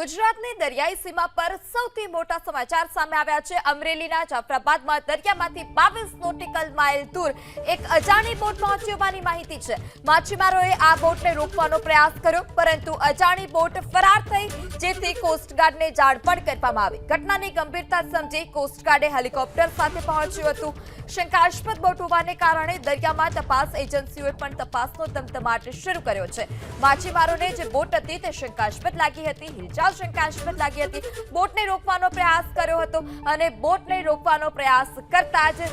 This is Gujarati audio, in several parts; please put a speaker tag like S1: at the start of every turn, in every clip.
S1: ગુજરાતની દરિયાઈ સીમા પર સૌથી મોટા સમાચાર સામે આવ્યા છે. અમરેલીના જાફરાબાદમાં દરિયામાંથી બાવીસ નોટિકલ માઇલ દૂર એક અજાણી બોટ પહોંચી હોવાની માહિતી છે. માછીમારોએ આ બોટને રોકવાનો પ્રયાસ કર્યો, પરંતુ અજાણી બોટ ફરાર થઈ, જેથી કોસ્ટગાર્ડને જાણ પણ કરવામાં આવી. ઘટનાની ગંભીરતા સમજી કોસ્ટગાર્ડે હેલિકોપ્ટર સાથે પહોંચ્યું હતું. શંકાસ્પદ બોટ હોવાને કારણે દરિયામાં તપાસ એજન્સીઓએ પણ તપાસનો ધમધમાટ શરૂ કર્યો છે. માછીમારોને જે બોટ હતી તે શંકાસ્પદ લાગી હતી. હિલચાલ શંકાસ્પદ લાગી હતી. બોટને રોકવાનો પ્રયાસ કર્યો હતો અને બોટને રોકવાનો પ્રયાસ કરતા જ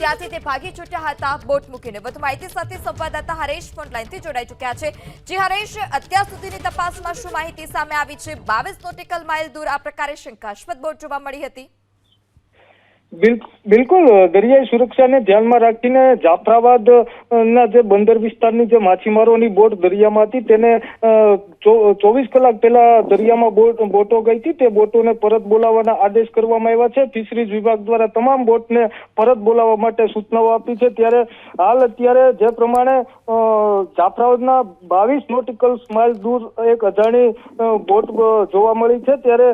S1: ત્યાંથી તે ભાગી છૂટ્યા હતા. બોટ મૂકીને વધુ માહિતી સાથે સંવાદદાતા હરેશ ફોન લાઈનથી જોડાઈ ચૂક્યા છે. જે હરેશ, અત્યાર સુધીની તપાસમાં શું માહિતી સામે આવી છે? બાવીસ નોટિકલ માઇલ દૂર આ પ્રકારે શંકાસ્પદ બોટ જોવા મળી હતી.
S2: બિલકુલ, દરિયાઈ સુરક્ષાને ધ્યાનમાં રાખીને જાફરાબાદ ના જે બંદર વિસ્તારની જે માછીમારોની બોટ દરિયામાં હતી, તેને ચોવીસ કલાક પહેલા દરિયામાં બોટ, બોટો ગઈ હતી. તે બોટોને પરત બોલાવવાના આદેશ કરવામાં આવ્યા છે. ફિશરીઝ વિભાગ દ્વારા તમામ બોટને પરત બોલાવવા માટે સૂચનાઓ આપી છે. ત્યારે હાલ અત્યારે જે પ્રમાણે જાફરાબાદના બાવીસ નોટિકલ માઇલ દૂર એક અજાણી બોટ જોવા મળી છે. ત્યારે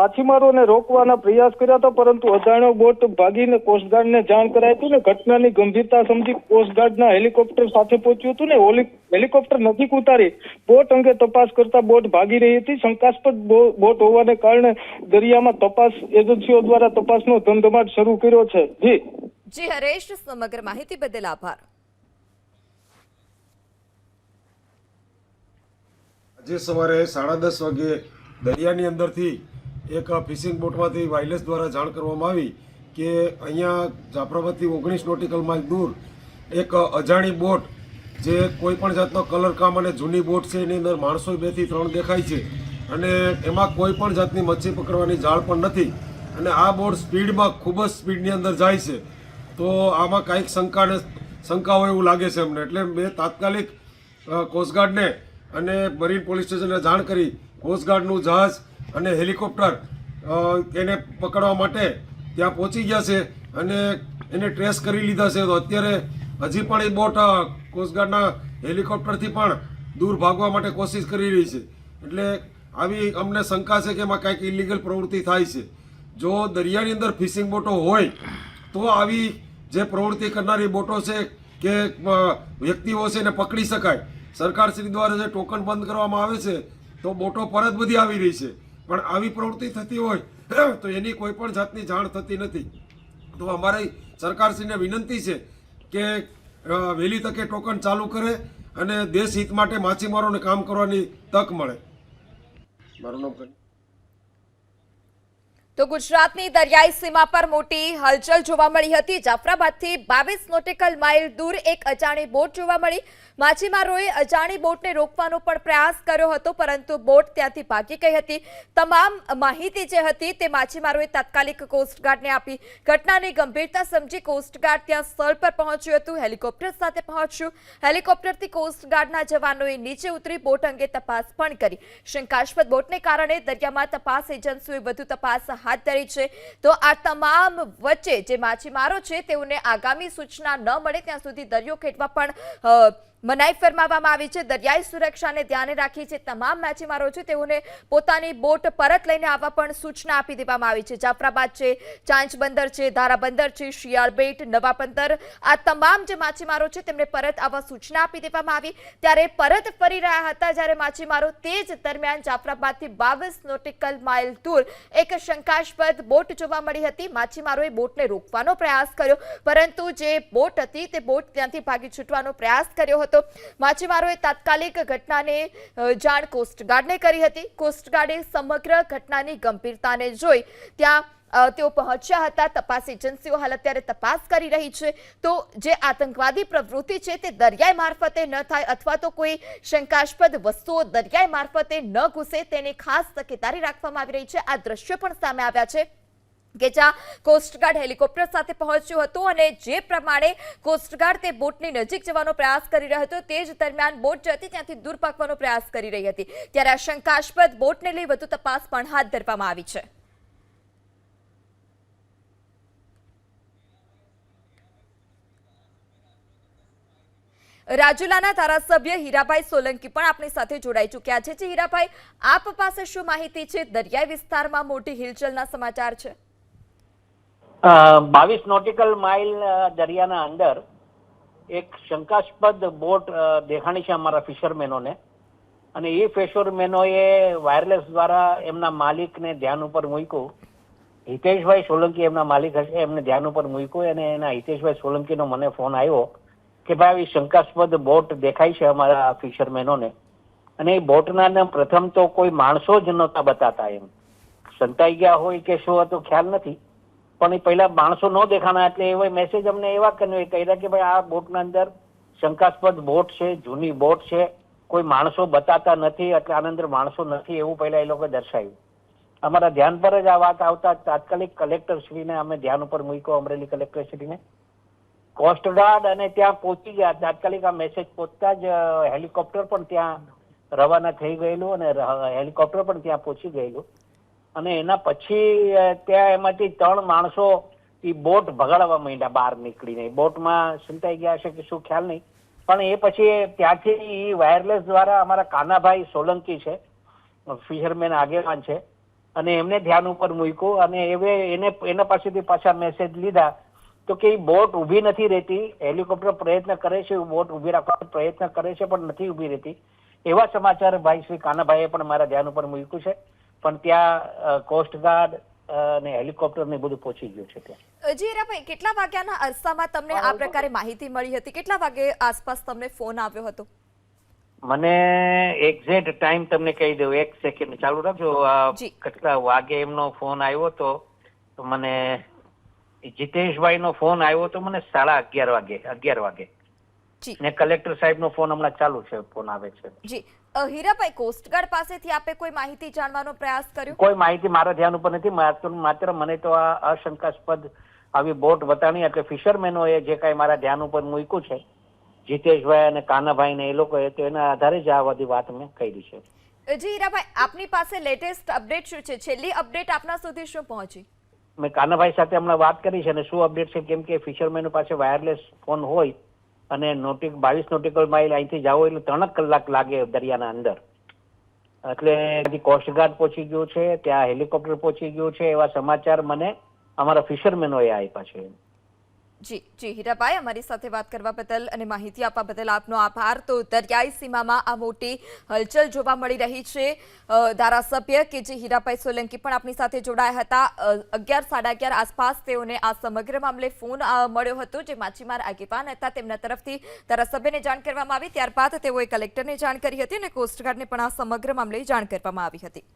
S2: માછીમારોને રોકવાના પ્રયાસ કર્યા હતા, પરંતુ અજાણ્યો બોટ ભાગીને કોસ્ટગાર્ડને જાણ કરાઈ હતું ને ઘટનાની ગંભીરતા સમજી કોસ્ટગાર્ડના હેલિકોપ્ટર સાથે પહોંચ્યું હતું ને હેલિકોપ્ટર નજીક ઉતારી બોટ અંગે તપાસ કરતા બોટ ભાગી રહી હતી. શંકાસ્પદ બોટ હોવાને કારણે દરિયામાં તપાસ એજન્સીઓ દ્વારા તપાસનો ધમધમાટ શરૂ કર્યો છે. જી.
S1: જી હરેશ સમગ્ર માહિતી બદલ આભાર.
S3: આજે સવારે સાડા દસ વાગે દરિયાની અંદરથી એક ફિશિંગ બોટમાંથી વાયરલેસ દ્વારા જાણ કરવામાં આવી કે અહીંયા જાફરાબાદથી ઓગણીસ નોટિકલ માઇલ દૂર એક અજાણી બોટ જે કોઈ પણ જાતનો કલર કામ અને જૂની બોટ છે, એની અંદર માણસો બેથી ત્રણ દેખાય છે અને એમાં કોઈ પણ જાતની મચ્છી પકડવાની જાળ પણ નથી અને આ બોટ સ્પીડમાં ખૂબ જ સ્પીડની અંદર જાય છે. તો આમાં કાંઈક શંકાને શંકા હોય એવું લાગે છે અમને. એટલે મેં તાત્કાલિક કોસ્ટગાર્ડને અને મરીન પોલીસ સ્ટેશનને જાણ કરી. કોસ્ટગાર્ડનું જહાજ અને હેલિકોપ્ટર એને પકડવા માટે ત્યાં પહોંચી ગયા છે અને એને ટ્રેસ કરી લીધા છે. તો અત્યારે હજી પણ એ બોટ કોસ્ટગાર્ડના હેલિકોપ્ટરથી પણ દૂર ભાગવા માટે કોશિશ કરી રહી છે. એટલે આવી અમને શંકા છે કે એમાં કાંઈક ઇલીગલ પ્રવૃત્તિ થાય છે. જો દરિયાની અંદર ફિશિંગ બોટો હોય, તો આવી જે પ્રવૃત્તિ કરનારી બોટો છે કે વ્યક્તિઓ છે એને પકડી શકાય. સરકારશ્રી દ્વારા જે ટોકન બંધ કરવામાં આવે છે, તો બોટો પરત બધી આવી રહી છે. પણ આવી પ્રવૃત્તિ થતી હોય, તો એની કોઈ પણ જાતની જાણ થતી નથી. તો અમારી સરકારશ્રીને વિનંતી છે કે વહેલી તકે ટોકન ચાલુ કરે અને દેશ હિત માટે માછીમારોને કામ કરવાની તક મળે. મારું નામ
S1: તો ગુજરાતની દરિયાઈ સીમા પર મોટી હલચલ જોવા મળી હતી. જાફરાબાદથી બાવીસ નોટિકલ માઇલ દૂર એક અજાણી બોટ જોવા મળી. માછીમારોએ અજાણી બોટને રોકવાનો પણ પ્રયાસ કર્યો હતો, પરંતુ બોટ ત્યાંથી ભાગી ગઈ હતી. તમામ માહિતી જે હતી તે માછીમારોએ તાત્કાલિક કોસ્ટગાર્ડને આપી. ઘટનાની ગંભીરતા સમજી કોસ્ટગાર્ડ ત્યાં સ્થળ પર પહોંચ્યું હતું. હેલિકોપ્ટર સાથે પહોંચ્યું. હેલિકોપ્ટરથી કોસ્ટગાર્ડના જવાનોએ નીચે ઉતરી બોટ અંગે તપાસ પણ કરી. શંકાસ્પદ બોટને કારણે દરિયામાં તપાસ એજન્સીઓએ વધુ તપાસ હાથ ધરી છે. તો આ તમામ વચ્ચે જે માછીમારો છે તેઓને આગામી સૂચના ન મળે ત્યાં સુધી દરિયો ખેડવા પણ મનાઈ ફરમાવવામાં આવી છે. દરિયાઈ સુરક્ષાને ધ્યાને રાખી છે તમામ માછીમારો છે, તેઓને પોતાની બોટ પરત લઈને આવવા પણ સૂચના આપી દેવામાં આવી છે. જાફરાબાદ છે, ચાંચ બંદર છે, ધારા બંદર છે, શિયાળબેટ, નવા બંદર આ તમામ જે માછીમારો છે, તેમને પરત આવવા સૂચના આપી દેવામાં આવી. ત્યારે પરત ફરી રહ્યા હતા જ્યારે માછીમારો તે જ દરમિયાન જાફરાબાદથી બાવીસ નોટિકલ માઇલ દૂર એક શંકાસ્પદ બોટ જોવા મળી હતી. માછીમારોએ બોટને રોકવાનો પ્રયાસ કર્યો, પરંતુ જે બોટ હતી તે બોટ ત્યાંથી ભાગી છૂટવાનો પ્રયાસ કર્યો હતો. માછીમારોએ તાત્કાલિક ઘટનાને જાણ કોસ્ટગાર્ડને કરી હતી. કોસ્ટગાર્ડે સમગ્ર ઘટનાની ગંભીરતાને જોઈ ત્યાં તેઓ પહોંચ્યા હતા. તપાસ એજન્સીઓ હાલ અત્યારે તપાસ કરી રહી છે. તો જે આતંકવાદી પ્રવૃત્તિ છે તે દરિયાઈ મારફતે ન થાય અથવા તો કોઈ શંકાસ્પદ વસ્તુઓ દરિયાઈ મારફતે ન ઘૂસે, તેની ખાસ તકેદારી રાખવામાં આવી રહી છે. આ દ્રશ્યો પણ સામે આવ્યા છે. કે જ્યાં કોસ્ટગાર્ડ હેલિકોપ્ટર સાથે પહોંચ્યું હતું અને જે પ્રમાણે કોસ્ટગાર્ડ તે બોટની નજીક જવાનો પ્રયાસ કરી રહ્યો હતો, તે જ દરમિયાન બોટ જતી ત્યાંથી દૂર પાકવાનો પ્રયાસ કરી રહી હતી. ત્યારે આ શંકાસ્પદ બોટને લઈ વધુ તપાસ પણ હાથ ધરવામાં આવી છે. રાજુલાના ધારાસભ્ય હીરાભાઈ સોલંકી પણ આપણી સાથે જોડાઈ ચૂક્યા છે. હીરાભાઈ, આપ પાસે શું માહિતી છે? દરિયાઈ વિસ્તારમાં મોટી હિલચલના સમાચાર છે.
S4: બાવીસ નોટિકલ માઇલ દરિયાના અંદર એક શંકાસ્પદ બોટ દેખાણી છે અમારા ફિશરમેનોને. અને એ ફિશરમેનોએ વાયરલેસ દ્વારા એમના માલિકને ધ્યાન ઉપર મૂક્યું. હિતેશભાઈ સોલંકી એમના માલિક હશે, એમને ધ્યાન ઉપર મૂક્યું અને એના હિતેશભાઈ સોલંકીનો મને ફોન આવ્યો કે ભાઈ, આવી શંકાસ્પદ બોટ દેખાય છે અમારા ફિશરમેનોને. અને એ બોટના પ્રથમ તો કોઈ માણસો જ નહોતા બતાતા એમ. સંતાઈ ગયા હોય કે શું હતું ખ્યાલ નથી. પણ એ પહેલા માણસો ન દેખાના એટલે એવો મેસેજ અમને એવા કન્વે કર્યા કે ભાઈ આ બોટના અંદર શંકાસ્પદ બોટ છે, જૂની બોટ છે, કોઈ માણસો બતાતા નથી, એટલે આના અંદર માણસો નથી એવું પહેલા એ લોકો દર્શાવ્યું. અમારા ધ્યાન પર જ આ વાત આવતા તાત્કાલિક કલેક્ટર શ્રીને અમે ધ્યાન ઉપર મૂક્યો, અમરેલી કલેક્ટર શ્રીને. કોસ્ટગાર્ડ અને ત્યાં પહોંચી ગયા. તાત્કાલિક આ મેસેજ પહોંચતા જ હેલિકોપ્ટર પણ ત્યાં રવાના થઈ ગયેલું અને હેલિકોપ્ટર પણ ત્યાં પહોંચી ગયેલું. અને એના પછી ત્યાં એમાંથી ત્રણ માણસો એ બોટ ભગાડવા માંડ્યા બહાર નીકળીને. બોટમાં સંતાઈ ગયા છે કે શું, ખ્યાલ નહીં. પણ એ પછી ત્યાંથી એ વાયરલેસ દ્વારા અમારા કાનાભાઈ સોલંકી છે ફિશરમેન આગેવાન છે, અને એમને ધ્યાન ઉપર મૂક્યું અને એવે, એને, એના પાસેથી પાછા મેસેજ લીધા તો કે બોટ ઊભી નથી રહેતી, હેલિકોપ્ટર પ્રયત્ન કરે છે બોટ ઊભી રાખવાનો પ્રયત્ન કરે છે, પણ નથી ઊભી રહેતી. એવા સમાચાર ભાઈ શ્રી કાનાભાઈએ પણ મારા ધ્યાન ઉપર મૂક્યું છે. પણ ત્યાં કોસ્ટગાર્ડ અને હેલિકોપ્ટર ને બધું પહોંચી ગયું છે ત્યાં.
S1: જી કેટલા વાગ્યાના અરસામાં તમને આ પ્રકારે માહિતી મળી હતી? કેટલા વાગે આસપાસ તમને ફોન આવ્યો હતો?
S4: મને એક્ઝેક્ટ ટાઈમ તમને કહી દઉં એક સેકન્ડ ચાલુ રાખજો. કેટલા વાગે એમનો ફોન આવ્યો તો તો મને જીતેશભાઈ નો ફોન આવ્યો તો મને સાડા અગિયાર વાગે અગિયાર વાગે. ને કલેક્ટર સાહેબ નો ફોન હમણાં ચાલુ છે ફોન આવે છે.
S1: જી. હીરાભાઈ કોસ્ટગાર્ડ પાસેથી આપે કોઈ માહિતી જાણવાનો પ્રયાસ કર્યો?
S4: કોઈ માહિતી મારા ધ્યાન ઉપર નથી. માત્ર મને તો આ અશંકાસ્પદ આવી બોટ વતાણી એટલે ફિશરમેનોએ જે કાંઈ મારા ધ્યાન ઉપર મૂક્યું છે જીતેશભાઈ અને કાનાભાઈ ને એ લોકોએ તો એના આધારે જ આ બધી વાત મેં કરી છે.
S1: જી હીરાભાઈ આપની પાસે લેટેસ્ટ અપડેટ શું છે? છેલ્લી અપડેટ આપના સુધી શું પહોંચી?
S4: મેં કાનાભાઈ સાથે હમણાં વાત કરી છે અને શું અપડેટ છે? કેમ કે ફિશરમેનો પાસે વાયરલેસ ફોન હોય અને નોટિક બાવીસ નોટિકલ માઇલ અહીંથી જાઓ એટલે ત્રણ જ કલાક લાગે દરિયાના અંદર. એટલે કોસ્ટગાર્ડ પહોંચી ગયું છે, ત્યાં હેલિકોપ્ટર પહોંચી ગયું છે, એવા સમાચાર મને અમારા ફિશરમેનોએ આપ્યા છે.
S1: જી જી હીરાભાઈ અમારી સાથે વાત કરવા બદલ અને માહિતી આપવા બદલ આપનો આભાર. તો દરિયાઈ સીમામાં આ મોટી હલચલ જોવા મળી રહી છે. ધારાસભ્ય કે જે હીરાભાઈ સોલંકી પણ આપણી સાથે જોડાયા હતા. અગિયાર, સાડા અગિયાર આસપાસ તેઓને આ સમગ્ર મામલે ફોન મળ્યો હતો. જે માછીમાર આગેવાન હતા તેમના તરફથી ધારાસભ્યને જાણ કરવામાં આવી. ત્યારબાદ તેઓએ કલેક્ટરને જાણ કરી હતી અને કોસ્ટગાર્ડને પણ આ સમગ્ર મામલે જાણ કરવામાં આવી હતી.